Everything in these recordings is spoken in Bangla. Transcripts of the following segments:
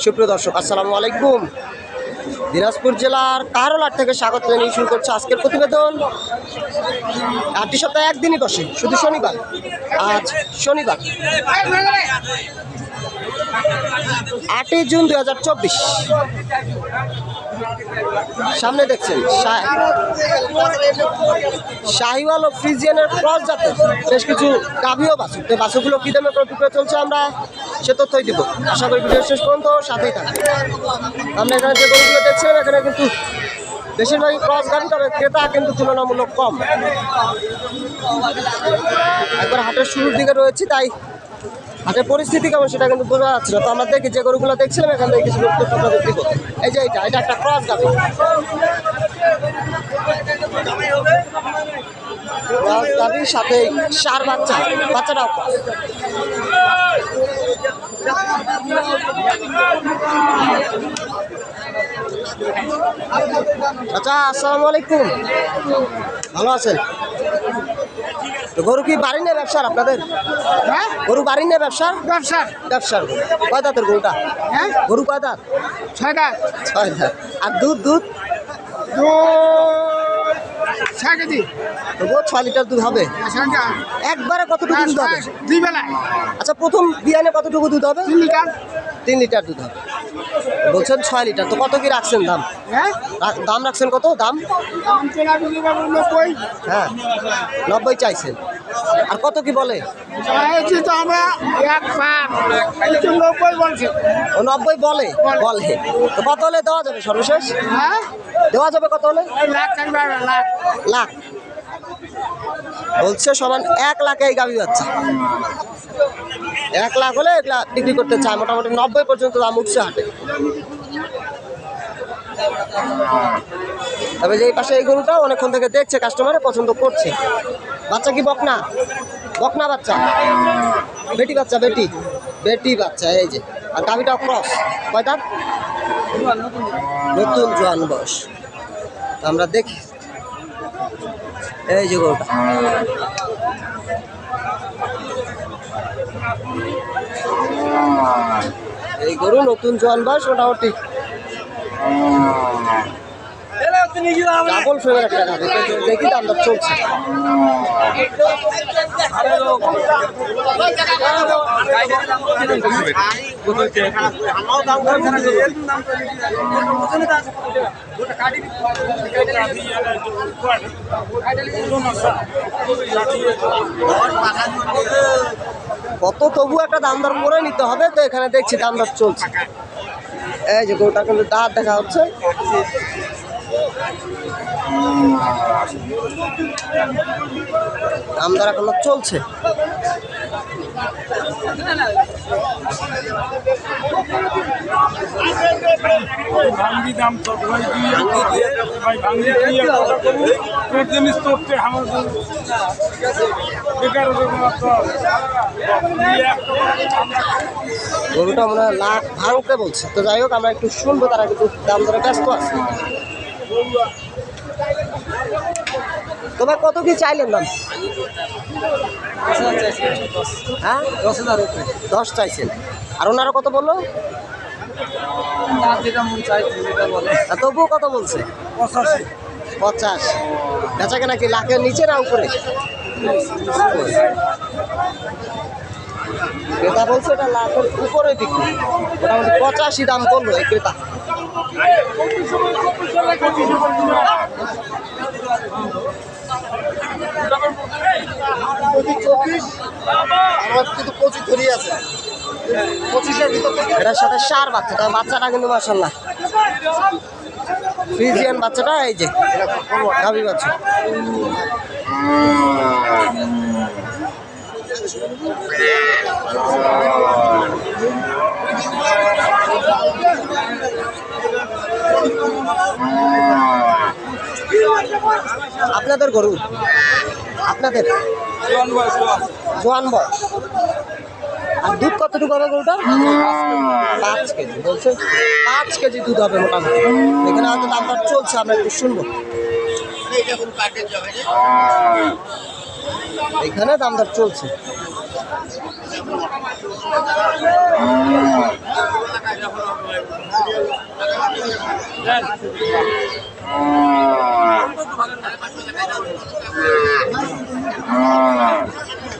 সুপ্রিয় দর্শক, আসসালামু আলাইকুম। দিনাজপুর জেলার কাহারোলার থেকে স্বাগত জানিয়ে শুরু করছে আজকের প্রতিবেদন। আটটি সপ্তাহে একদিনই বসে, শুধু শনিবার। আজ শনিবার। আটই জুন দু হাজার চব্বিশ। সামনে দেখছেন শাহিওয়াল ও ফ্রিজিয়ানের ক্রস জাতের বেশ কিছু গাভীয় বাছু তো বাছুগুলো কী দামে প্রতিক্রিয়া চলছে আমরা সে তথ্যই দিব। আশা করি ভিডিও শেষ পর্যন্ত সাথেই থাকবে আমরা এখানে যে গরুগুলো দেখছেন এখানে কিন্তু বেশিরভাগই ক্রস গাড়ি তবে ক্রেতা কিন্তু তুলনামূলক কম। একবার হাটের শুরুর দিকে রয়েছে, তাই হাটের পরিস্থিতি কেমন? সেটা কিন্তু বোঝা যাচ্ছে না। তো আমরা দেখি যে গরুগুলো দেখছিলাম, এখান থেকে কিছু লোক এই যে এটা এটা একটা ক্রস গাড়ির সাথে সার বাচ্চা, বাচ্চাটাও। আচ্ছা আসসালামু আলাইকুম। ভালো আছেন? তো গরু কি বাড়ি নেই ব্যবসার আপনাদের? হ্যাঁ? গরু বাড়ি নেই ব্যবসার? ব্যবসার। ব্যবসার। গরু কয় দাঁতের গরুটা? হ্যাঁ? গরু কয় দাঁত? ছয়টা ছয় দাঁত। আর দুধ দুধ? ছয় কেজি। তবুও ছয় লিটার দুধ হবে। একবারে কতটুকু দুধ হবে? দুই বেলায়। আচ্ছা প্রথম বিয়ানে কতটুকু দুধ হবে? তিন লিটার। তিন লিটার দুধ হবে। বলছেন ছয় লিটার। তো কত কি রাখছেন দাম? হ্যাঁ? দাম রাখছেন কত? দাম? হ্যাঁ। নব্বই চাইছেন। আর কত কি বলে? ও নব্বই বলে? বলে। তো কত হলে দেওয়া যাবে সর্বশেষ? হ্যাঁ? দেওয়া যাবে কত হলে? লাখ। লাখ। বলছে সমান এক লাখে এই গাভি বাচ্চা। এক লাখ হলে এগুলা বিক্রি করতে চায়, মোটামুটি নব্বই পর্যন্ত দাম উঠছে হাটে। তবে যে এই পাশে এই গরুটাও অনেকক্ষণ থেকে দেখছে কাস্টমারে পছন্দ করছে। বাচ্চা কি বকনা? বকনা বাচ্চা। বেটি বাচ্চা, বেটি। বেটি বাচ্চা, এই যে। আর গাভিটাও ক্রস কয়টা নতুন জোয়ান বয়স। আমরা দেখি। এই যে গরুটা। এই গরু নতুন জোয়ান বয়স মোটামুটি দেখি দাম চলছে। কত তবু একটা দাম দর করে নিতে হবে, তো এখানে দেখছি দাম দর চলছে। এই যে গরুটা কিন্তু দাঁত দেখা হচ্ছে। দাম দর এখনও চলছে? ভাঙ্গি দাম তো ভাই ভাই ভাঙ্গি দিয়ে কথা করব। তোর জিনিস তোরতে আমার বেকার তো গরুটা মনে হয় লাখ ভাঙতে বলছে। তো যাই হোক আমরা একটু শুনব তারা কিন্তু দাম দরে ব্যস্ত আছে। তোমার কত কি চাইলেন দাম হ্যাঁ? দশ হাজার দশ চাইছেন। আর ওনারা কত বলল? তবুও কত বলছে? পঁচাশি। পঞ্চাশ বেচা কেনা কি লাখের নিচে না উপরে? ক্রেতা বলছে এটা লাখের উপরে বিক্রি। মোটামুটি পঁচাশি দাম করল এই ক্রেতা। আমার কিন্তু প্রচুর ধরি আছে এটার সাথে সার বাচ্চা তবে বাচ্চাটা কিন্তু মাসাল্লাহ ফ্রিজিয়ান বাচ্চাটা, এই যে আপনাদের গরু? আপনাদের? জোয়ান বয়স আর দুধ কতটুকু হবে গরুটা পাঁচ কেজি। বলছে। পাঁচ কেজি দুধ হবে মোটামুটি। এখানে হয়তো দামটা চলছে, আমরা একটু শুনব। এখানে দাম দর চলছে।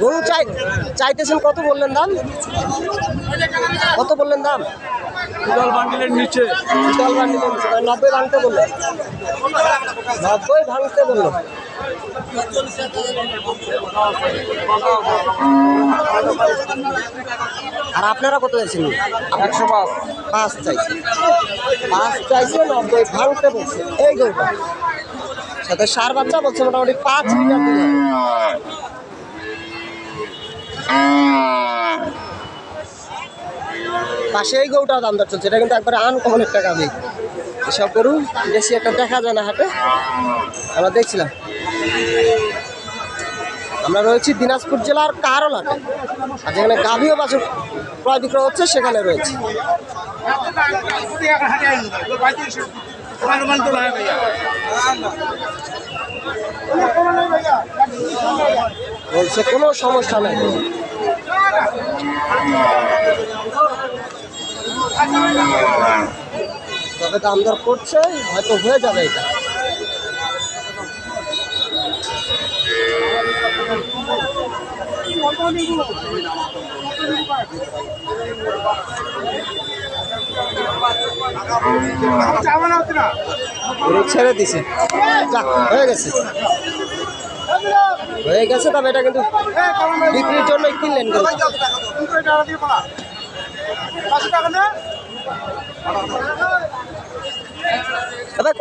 গরু চাই চাইতেছেন কত বললেন দাম? কত বললেন দাম? জল বান্ডিলের নিচে। চল ভাঙতে নব্বই ভাঙতে বললেন। নব্বই ভাঙতে বললেন আর আপনারা কত চাইছেন? একশো পাঁচ। পাঁচ চাইছে পাঁচ চাইছে নব্বই ভাঙতে বলছে। এই গরুটা সাথে সার বাচ্চা বলছে মোটামুটি পাঁচ লিটার। পাশে এই গরুটাও দাম দর চলছে। এটা কিন্তু একবারে আনকমন একটা গাবি এসব গরু বেশি একটা দেখা যায় না হাটে। আমরা দেখছিলাম। আমরা রয়েছি দিনাজপুর জেলার কারল হাটে আর যেখানে গাভীও বাছুর ক্রয় বিক্রয় হচ্ছে, সেখানে রয়েছে। বলছে, কোনো সমস্যা নেই। তবে দাম দর করছে, হয়তো হয়ে যাবে এটা। ছেড়ে দিছে যাক হয়ে গেছে হয়ে গেছে তবে এটা কিন্তু বিক্রির জন্য কিনলেন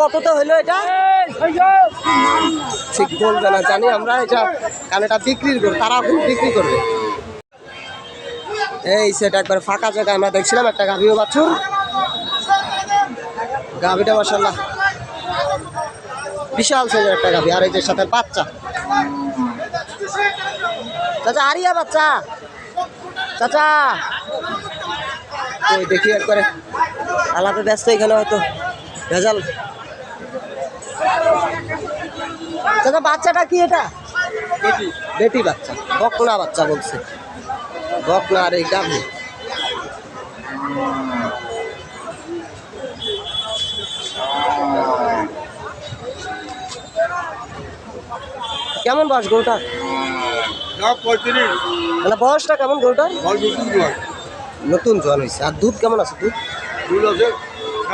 কততে হইল এটা ঠিক বলবে না জানি আমরা এটা কারণ এটা বিক্রির করব তারা বিক্রি করবে। এই সেটা একবার ফাঁকা জায়গায় আমরা দেখছিলাম একটা গাভিও বাছুর। গাভিটা মাসাল্লাহ বিশাল সাইজের একটা গাভি, আর এই যে সাথে বাচ্চা। চাচা, আরিয়া বাচ্চা। চাচা। দেখি একবারে। আলাদা ব্যস্ত এখানে হয়তো। ভেজাল। চাচা বাচ্চাটা কি এটা? বেটি। বাচ্চা। বকনা বাচ্চা বলছে। বকনা আর এই গাভি কেমন বয়স গরুটার? মানে বয়সটা কেমন গরুটার? নতুন জল নতুন জল হয়েছে আর দুধ কেমন আছে দুধ? দুধ আছে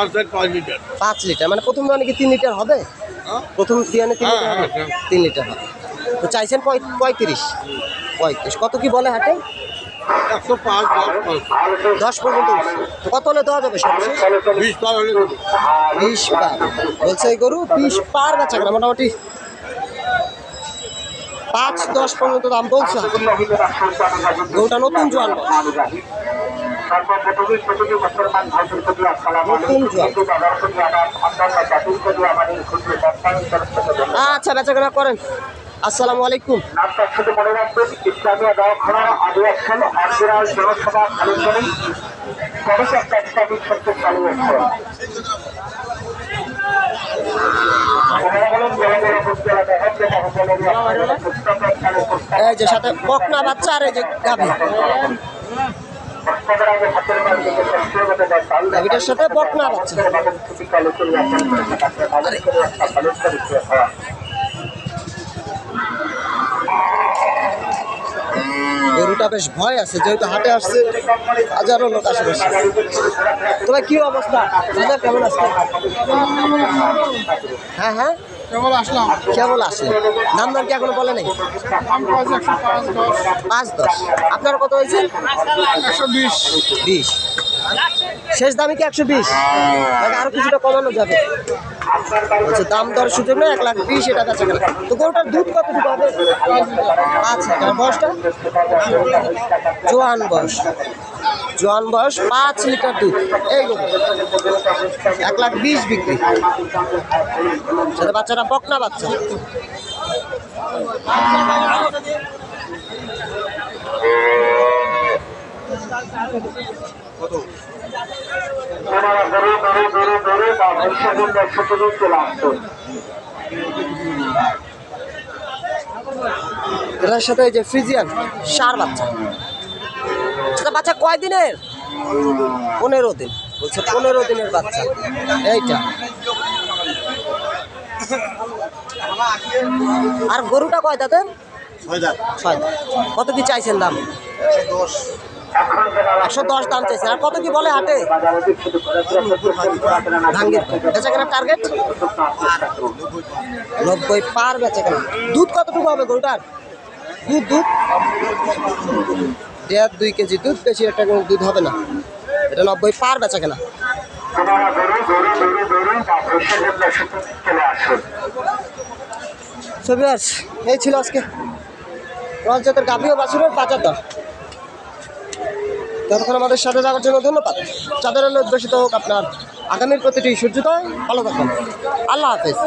লিটার। পাঁচ লিটার মানে প্রথম দানে কি তিন লিটার হবে? হ্যাঁ? প্রথম দিয়ানে তিন হ্যাঁ, লিটার হবে? হ্যাঁ, হ্যাঁ। তিন লিটার হবে। তো চাইছেন পঁয়- পঁয়ত্রিশ। পঁয়ত্রিশ। কত কি বলে হাটে? দশ পর্যন্ত। কত হলে দেওয়া যাবে সর্বশেষ? বিশ পার হলে বিশ পার। বলছে এই গরু বিশ পার বেচা কেনা মোটামুটি। পাঁচ দশ পর্যন্ত দাম বলছে। গরুটা নতুন জোয়ান। আচ্ছা করেন। আসসালামু আলাইকুম। মনে রাখবেন ইসলামিয়া দওয়াখানা আদিবাসন আন্দোলন জনসভা আলোচনী প্রবেশ একটা ইসলামিক সত্য চালু হচ্ছে। এই যে সাথে বকনা বাচ্চা আর এই যে গাভী। গাভীটার সাথে বাচ্চা গরুটা বেশ ভয় আছে, যেহেতু হাটে আসছে, হাজারো লোক আশেপাশে তোমার কি অবস্থা? কেমন আছে? হ্যাঁ হ্যাঁ। কেবল আসলাম। কেবল আসলে দাম দর কি এখনও বলে নাই? পাঁচ দশ। আপনার কত হয়েছে? একশো বিশ। বিশ। শেষ দামে কি একশো বিশ? নাকি আরও কিছুটা কমানো যাবে। আচ্ছা দাম দর সুযোগ নেই এক লাখ বিশ এটা বেচা গেল। তো গরুটার দুধ কতটুকু হবে? লিটার। বয়সটা? জোয়ান বয়স। জোয়ান বয়স পাঁচ লিটার দুধ। এই এক লাখ বিশ বিক্রি। সাথে বাচ্চারা বকনা বাচ্চা। এটার সাথে এই যে ফ্রিজিয়ান, সার বাচ্চা। সেটা বাচ্চা কয় দিনের? পনেরো দিন। বলছে পনেরো দিনের বাচ্চা। এইটা। আর গরুটা কয় তাদের। কত কি চাইছেন দাম? একশো দশ। দাম চাইছেন। আর কত কি বলে হাটে? ভাঙ্গির বেচা কেনার টার্গেট নব্বই পার বেচা কেনা। দুধ কতটুকু হবে গরুটার? দুধ দুধ? দেড় দুই কেজি দুধ, বেশি একটা কোনো দুধ হবে না। এটা নব্বই পার বেচা কেনা। ছবি এই ছিল আজকে। রঞ্জাতের গাভীও বাছুরের বাজার দর। ততক্ষণ আমাদের সাথে যাওয়ার জন্য ধন্যবাদ। চাঁদের আলো উদ্বেশিত হোক আপনার আগামীর প্রতিটি সূর্যোদয় ভালো থাকুন। আল্লাহ হাফেজ।